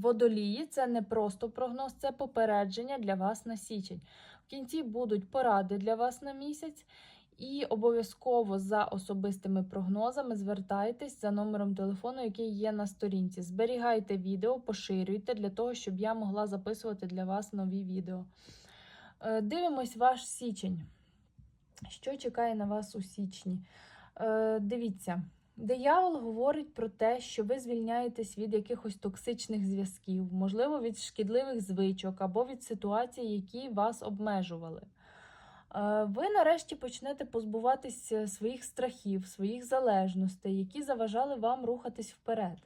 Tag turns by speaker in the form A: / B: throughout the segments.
A: Водолії це не просто прогноз, це попередження для вас на січень. В кінці будуть поради для вас на місяць. І обов'язково за особистими прогнозами звертайтесь за номером телефону, який є на сторінці. Зберігайте відео, поширюйте для того, щоб я могла записувати для вас нові відео. Е, Дивимось ваш січень. Що чекає на вас у січні? Е, Дивіться, диявол говорить про те, що ви звільняєтесь від якихось токсичних зв'язків, можливо, від шкідливих звичок або від ситуацій, які вас обмежували. Е, Ви нарешті почнете позбуватись е, своїх страхів, своїх залежностей, які заважали вам рухатись вперед.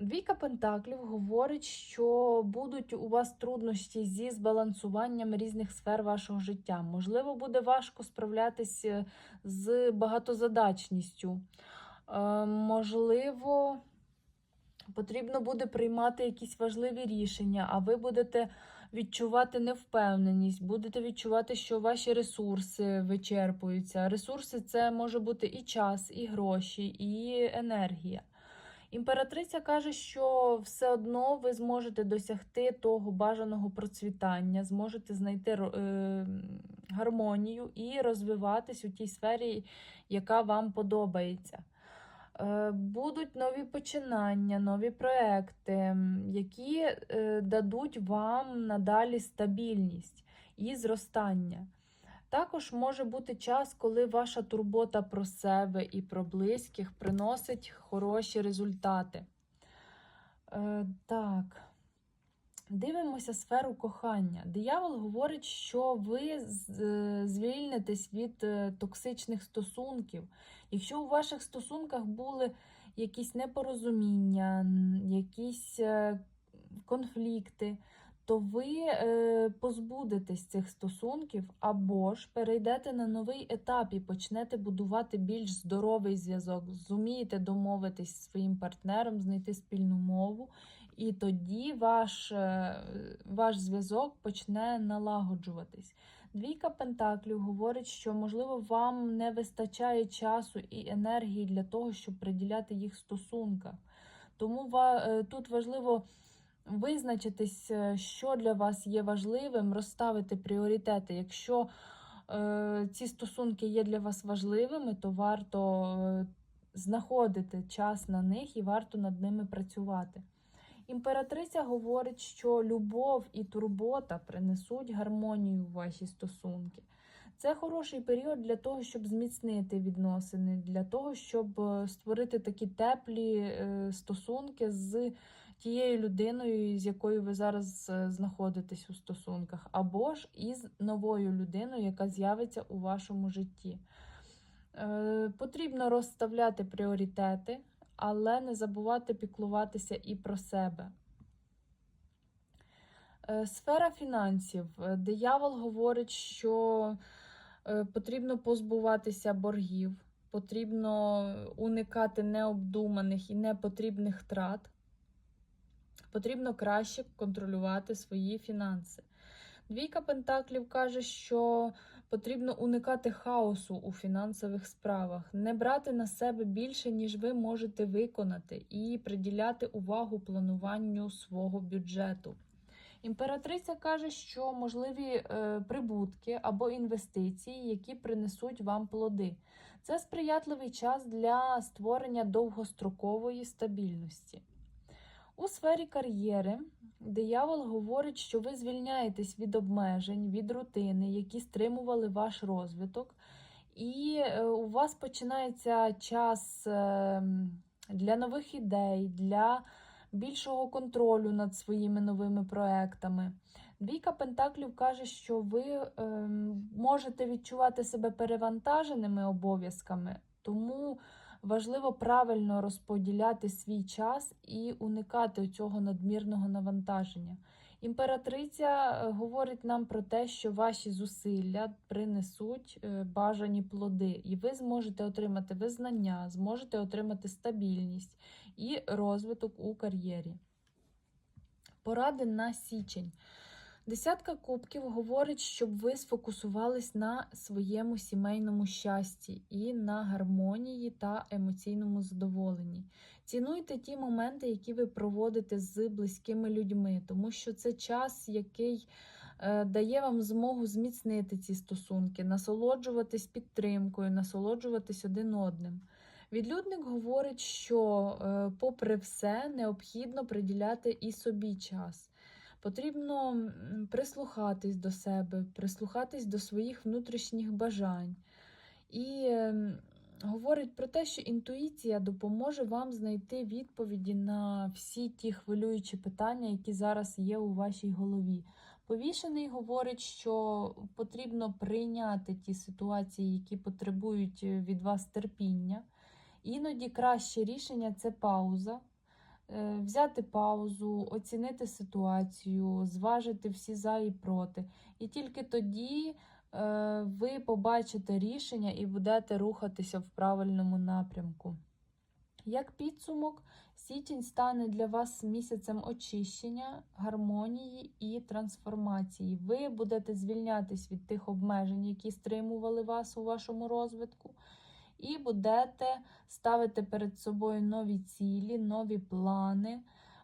A: Двійка Пентаклів говорить, що будуть у вас труднощі зі збалансуванням різних сфер вашого життя. Можливо, буде важко справлятися з багатозадачністю. Е, Можливо, потрібно буде приймати якісь важливі рішення, а ви будете відчувати невпевненість, будете відчувати, що ваші ресурси вичерпуються. Ресурси це може бути і час, і гроші, і енергія. Імператриця каже, що все одно ви зможете досягти того бажаного процвітання, зможете знайти е, гармонію і розвиватись у тій сфері, яка вам подобається. Е, Будуть нові починання, нові проекти, які е, дадуть вам надалі стабільність і зростання. Також може бути час, коли ваша турбота про себе і про близьких приносить хороші результати. Е, так. Дивимося сферу кохання. Диявол говорить, що ви е, звільнитесь від е, токсичних стосунків. Якщо у ваших стосунках були якісь непорозуміння, якісь е, конфлікти, то ви е, позбудетесь цих стосунків або ж перейдете на новий етап і почнете будувати більш здоровий зв'язок, зумієте домовитись зі своїм партнером, знайти спільну мову, і тоді ваш, е, ваш зв'язок почне налагоджуватись. Двійка Пентаклів говорить, що, можливо, вам не вистачає часу і енергії для того, щоб приділяти їх стосунках. Тому ва- е, тут важливо визначитись, е, що для вас є важливим, розставити пріоритети. Якщо е, ці стосунки є для вас важливими, то варто е, знаходити час на них і варто над ними працювати. Імператриця говорить, що любов і турбота принесуть гармонію в ваші стосунки. Це хороший період для того, щоб зміцнити відносини, для того, щоб е, створити такі теплі стосунки з тією людиною, з якою ви зараз е, знаходитесь у стосунках, або ж із новою людиною, яка з'явиться у вашому житті. Е, Потрібно розставляти пріоритети, але не забувати піклуватися і про себе. Е, Сфера фінансів. Диявол говорить, що потрібно позбуватися боргів, потрібно уникати необдуманих і непотрібних трат. Потрібно краще контролювати свої фінанси. Двійка Пентаклів каже, що потрібно уникати хаосу у фінансових справах, не брати на себе більше, ніж ви можете виконати, і приділяти увагу плануванню свого бюджету. Імператриця каже, що можливі е, прибутки або інвестиції, які принесуть вам плоди. Це сприятливий час для створення довгострокової стабільності. У сфері кар'єри диявол говорить, що ви звільняєтесь від обмежень, від рутини, які стримували ваш розвиток, і е, у вас починається час е, для нових ідей, для більшого контролю над своїми новими проектами. Двійка Пентаклів каже, що ви е, можете відчувати себе перевантаженими обов'язками, тому важливо правильно розподіляти свій час і уникати цього надмірного навантаження. Імператриця е, говорить нам про те, що ваші зусилля принесуть е, бажані плоди, і ви зможете отримати визнання, зможете отримати стабільність і розвиток у кар'єрі. Поради на січень. Десятка кубків говорить, щоб ви сфокусувались на своєму сімейному щасті і на гармонії та емоційному задоволенні. Цінуйте ті моменти, які ви проводите з близькими людьми, тому що це час, який е, дає вам змогу зміцнити ці стосунки, насолоджуватись підтримкою, насолоджуватись один одним. Відлюдник говорить, що, е, попри все, необхідно приділяти і собі час. Потрібно прислухатись до себе, прислухатись до своїх внутрішніх бажань. І говорить про те, що інтуїція допоможе вам знайти відповіді на всі ті хвилюючі питання, які зараз є у вашій голові. Повішений говорить, що потрібно прийняти ті ситуації, які потребують е, від вас терпіння. Іноді краще рішення це пауза. Е, Взяти паузу, оцінити ситуацію, зважити всі за і проти. І тільки тоді е, ви побачите рішення і будете рухатися в правильному напрямку. Як підсумок, січень стане для вас місяцем очищення, гармонії і трансформації. Ви будете звільнятись від тих обмежень, які стримували вас у вашому розвитку, і будете ставити перед собою нові цілі, нові плани.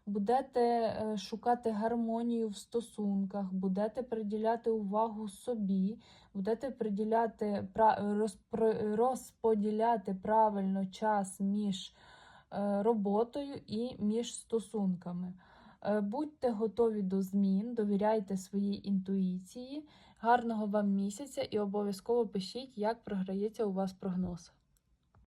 A: Будете е, шукати гармонію в стосунках, будете приділяти увагу собі, будете приділяти розподіляти правильно час між е, роботою і між стосунками. Е, Будьте готові до змін, довіряйте своїй інтуїції. Гарного вам місяця і обов'язково пишіть, як програється у вас прогноз.